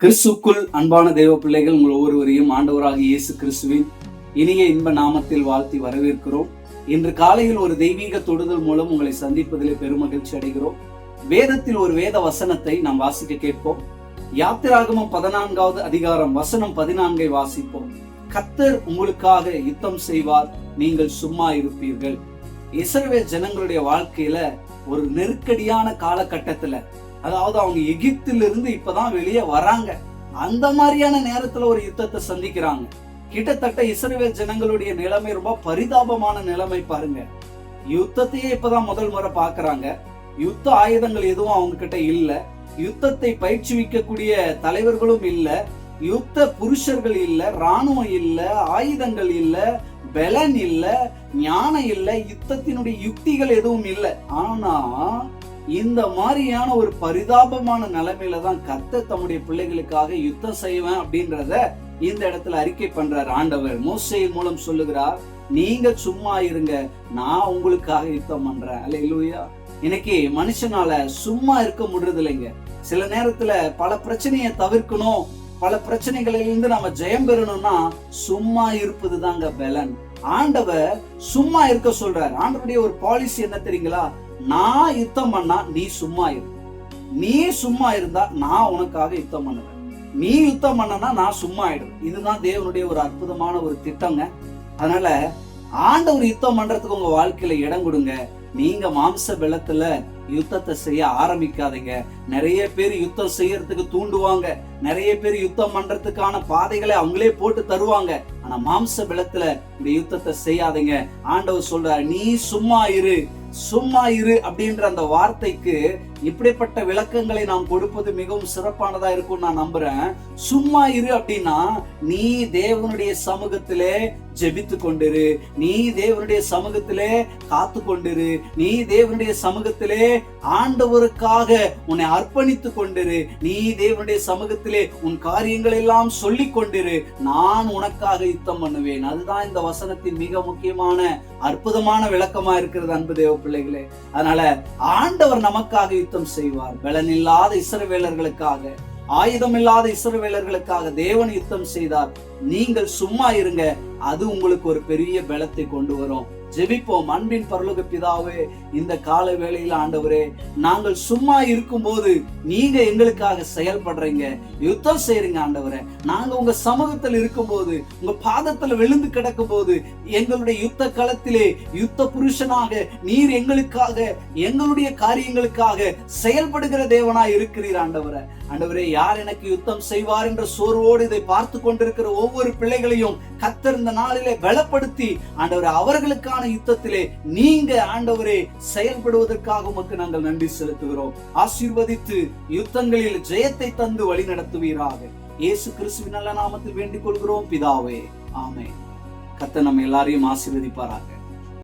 கிறிஸ்துக்குள் அன்பான தேவ பிள்ளைகள் உங்கள் ஒவ்வொருவரையும் ஆண்டவராக இயேசு கிறிஸ்துவின் இனிய இன்ப நாமத்தில் வாழ்த்தி வரவேற்கிறோம். இன்று காலையில் ஒரு தெய்வீக தொடுதல் மூலம் உங்களை சந்திப்பதிலே பெருமகிழ்ச்சி அடைகிறோம். வேதத்தில் ஒரு வேத வசனத்தை நாம் வாசிக்க கேட்போம். யாத்திராகமம் பதினான்காவது அதிகாரம் வசனம் பதினான்கை வாசிப்போம். கத்தர் உங்களுக்காக யுத்தம் செய்வார் நீங்கள் சும்மா இருப்பீர்கள். இஸ்ரவேல் ஜனங்களுடைய வாழ்க்கையில ஒரு நெருக்கடியான காலகட்டத்துல அதாவது அவங்க எகிப்திலிருந்து இப்பதான் வெளியே வராங்க. அந்த மாதிரியான நேரத்துல ஒரு யுத்தத்தை சந்திக்கிறாங்க. கிட்டத்தட்ட இஸ்ரேல் ஜனங்களுடைய நிலைமை ரொம்ப பரிதாபமான நிலைமை பாருங்க. யுத்தத்தையே இப்பதான் முதல் முறை பாக்குறாங்க யுத்த ஆயுதங்கள் எதுவும் அவங்க கிட்ட இல்ல. யுத்தத்தை பயிற்சிவிக்கக்கூடிய தலைவர்களும் இல்ல. யுத்த புருஷர்கள் இல்ல. ராணுவம் இல்ல. ஆயுதங்கள் இல்ல. பலன் இல்ல. ஞானம் இல்ல. யுத்தத்தினுடைய யுக்திகள் எதுவும் இல்லை. ஆனா இந்த மாதிரியான ஒரு பரிதாபமான நிலைமையில தான் கத்த தம்முடைய பிள்ளைகளுக்காக யுத்தம் செய்வேன் அப்படின்றத இந்த இடத்துல அறிக்கை பண்றார் ஆண்டவர். மோசையின் மூலம் சொல்லுகிறார் நீங்க சும்மா இருங்க நான் உங்களுக்காக யுத்தம் பண்றேன். அல்ல இல்லையா இன்னைக்கு மனுஷனால சும்மா இருக்க முடியறது இல்லைங்க சில நேரத்துல பல பிரச்சனையை தவிர்க்கணும். பல பிரச்சனைகளிலிருந்து நம்ம ஜெயம் பெறணும்னா சும்மா இருப்பது தாங்க பலன். ஆண்டவர் சும்மா இருக்க சொல்றார். ஆண்டவருடைய ஒரு பாலிசி என்ன தெரியுங்களா? நான் யுத்தம் பண்ணா நீ சும்மா இரு. நீ சும்மா இருந்தா நான் உனக்காக யுத்தம் பண்ணுவேன். நீ யுத்தம் பண்ணனா நான் சும்மா ஆயிடுவேன் இதுதான் தேவனுடைய ஒரு அற்புதமான ஒரு திட்டங்க. அதனால ஆண்டவர் யுத்தம் பண்றதுக்கு உங்க வாழ்க்கையில இடம் கொடுங்க. நீங்க மாம்ச பலத்துல யுத்தத்தை செய்ய ஆரம்பிக்காதீங்க. நிறைய பேர் யுத்தம் செய்யறதுக்கு தூண்டுவாங்க. நிறைய பேர் யுத்தம் பண்றதுக்கான பாதைகளை அவங்களே போட்டு தருவாங்க. ஆனா மாம்ச பலத்துல இந்த யுத்தத்தை செய்யாதீங்க. ஆண்டவர் சொல்றாரு நீ சும்மா இரு. சும்மா இரு அப்படின்ற அந்த வார்த்தைக்கு இப்படிப்பட்ட விளக்கங்களை நாம் கொடுப்பது மிகவும் சிறப்பானதா இருக்கும் நான் நம்புறேன். சும்மா இரு அப்படின்னா நீ தேவனுடைய சமூகத்திலே ஜெபித்து கொண்டிரு. நீ தேவனுடைய சமூகத்திலே காத்து கொண்டிரு. நீ தேவனுடைய சமூகத்திலே ஆண்டவருக்காக உன்னை அர்ப்பணித்து கொண்டிரு. நீ தேவனுடைய சமூகத்திலே உன் காரியங்கள் எல்லாம் சொல்லி கொண்டிரு. நான் உனக்காக யுத்தம் பண்ணுவேன். அதுதான் இந்த வசனத்தின் மிக முக்கியமான அற்புதமான விளக்கமா இருக்கிறது அன்பு தேவ பிள்ளைகளே. அதனால ஆண்டவர் நமக்காக யுத்தம் செய்வார். பலன் இல்லாத இஸ்ரவேலர்களுக்காக ஆயுதம் இல்லாத இஸ்ரவேலர்களுக்காக தேவன் யுத்தம் செய்தார். நீங்கள் சும்மா இருங்க அது உங்களுக்கு ஒரு பெரிய பலத்தை கொண்டு வரும். ஜெபிப்போம். அன்பின் பரலோக பிதாவே இந்த கால வேளையில் ஆண்டவரே நாங்கள் சும்மா இருக்கும்போது நீங்க எங்களுக்காக செயல்படுறீங்க. யுத்தம் செய்யறீங்க ஆண்டவரே. நாங்க உங்க சமூகத்தில் இருக்கும்போது உங்க பாதத்துல விழுந்து கிடக்கும் போது எங்களுடைய யுத்த களத்திலே யுத்த புருஷனாக நீர் எங்களுக்காக எங்களுடைய காரியங்களுக்காக செயல்படுகிற தேவனா இருக்கிறீர் ஆண்டவரே. ஆண்டவரே யார் எனக்கு யுத்தம் செய்வார் என்ற சோர்வோடு இதை பார்த்து கொண்டிருக்கிற ஒவ்வொரு பிள்ளைகளையும் கத்தர் இந்த நாளிலே பலப்படுத்தி ஆண்டவர் அவர்களுக்கான யுத்தத்திலே நீங்க ஆண்டவரே செயல்படுவதற்காக உமக்கு நாங்கள் நன்றி செலுத்துகிறோம். ஆசீர்வதித்து யுத்தங்களில் ஜெயத்தை தந்து வழி நடத்துவீராக. இயேசு கிறிஸ்துவின் நல்ல நாமத்தில் வேண்டிக் கொள்கிறோம். பிதாவே ஆமே கத்த நம்ம எல்லாரையும் ஆசீர்வதிப்பாராக.